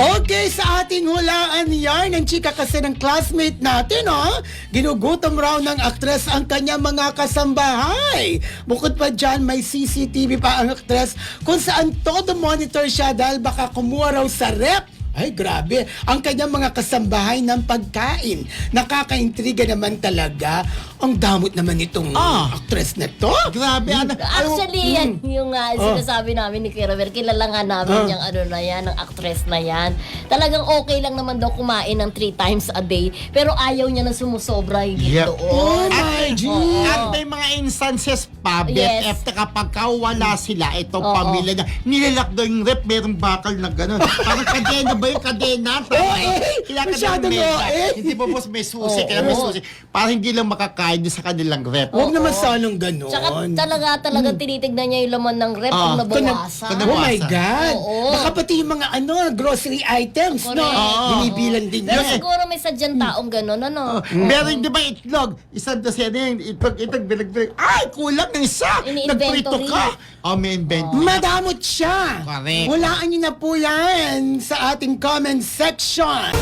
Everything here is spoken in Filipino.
Okay, sa ating hulaan yan, ang chika kasi ng classmate natin, oh. Ginugutom raw ng aktres ang kanya mga kasambahay. Bukod pa dyan, may CCTV pa ang aktres kung saan todo monitor siya dahil baka kumuha raw sa rep. Ay, grabe. Ang kanyang mga kasambahay ng pagkain. Nakakaintriga naman talaga. Ang damot naman itong Ah. aktres na to. Grabe, ano, Actually, yan yung uh, sinasabi namin ni Kuya Robert. Kilala nga namin Ah. yung ano na yan, ng actress na yan. Talagang okay lang naman daw kumain ng three times a day. Pero ayaw niya na sumusobra higit Yep. Oh doon. my G! At may mga instances pa, Yes. BFF, na kapag wala sila, itong Oo. pamilya na, nilalak daw yung rep, merong bakal na gano'n. Parang kadena ba yung kadena? Oo, eh. Mega. oo, eh. Hindi pa boss may susi, Oo. kaya may susi. Para hindi lang makakain doon sa kanilang rep. Huwag naman sanang ganon. Tsaka talaga, talaga tinitignan niya yung laman ng rep Ah. kung nabawasan. Kung Oh my Nabawasan. God! Oo. Baka pati yung mga ano, grocery items, no? Correct. Oo. Binibilang din Pero yun. siguro may sadyang taong gano'n, ano? Meron di ba itlog? Isang dosena yung itlog, itlog, bilag-bilag. Ay, kulang ng isa! Ini-inventory. Nagprito ka! Oh, may inventory. Madamot siya! Correct. Hulaan niyo na po yan sa ating comment section.